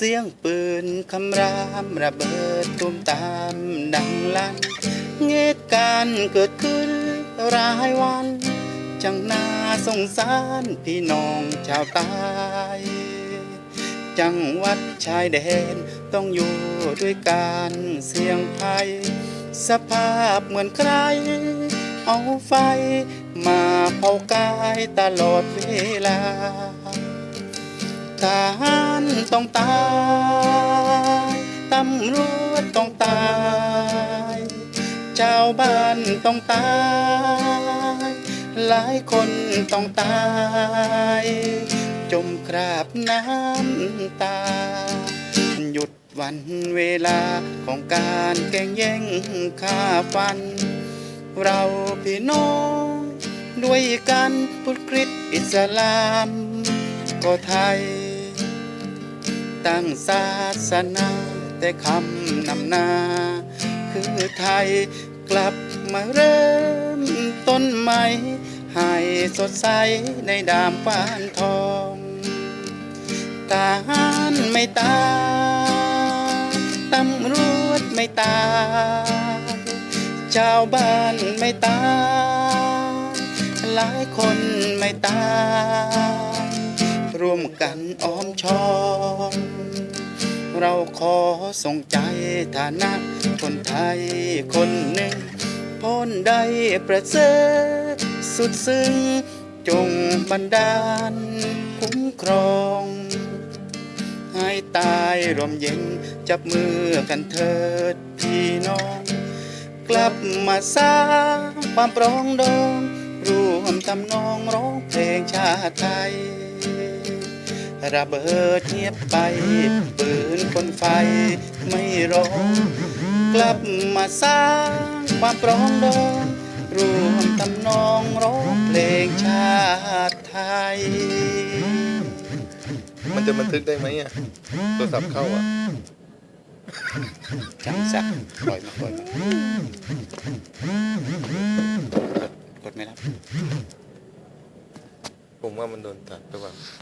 เสียงปืนคำรามระเบิดตุ้มตามดังลั่นเหตุการณ์เกิดขึ้นรายวัน จังนาสงสารพี่น้องชาวใต้จังหวัดชายแดนต้องอยู่ด้วยการเสี่ยงภัย สภาพเหมือนใคร เอาไฟ มาเผากายตลอดเวลา ทหารต้องตาย ตำรวจต้องตาย ชาวบ้านต้องตาย หลายคนต้องตาย จมคราบน้ำตา หยุดวันเวลาของการแก่งแย่งฆ่าฟัน เราพี่น้องด้วยกันพุทธคริสต์อิสลามก็ไทย ตั้งศาสนาแต่คำนำหนาคือไทยกลับมาเริ่มต้นใหม่ให้สดใสในดามฟานทองทหารไม่ตายตำรวจไม่ตายชาวบ้านไม่ตายหลายคนไม่ตายร่วมกันอ้อมชอ เราขอส่งใจฐานะคนไทยคนหนึ่งพ้นได้ประเสริฐสุดซึ้งจงบันดาลคุ้มครองให้ตายร่มเย็นจับมือกันเถิดพี่น้อง กลับมาสร้างความปรองดองรวมทำนองร้องเพลงชาติไทย ระเบิดเงียบไปปืนคนไฟไม่ร้องกลับมาสร้างความปรองดองรวมทำนองร้องเพลงชาติไทย มันจะบันทึกได้ไหมอะโทรศัพท์เข้าอะจังสักปล่อยมาปล่อยมากดไม่รับ ผมว่ามันโดนตัดหรือเปล่า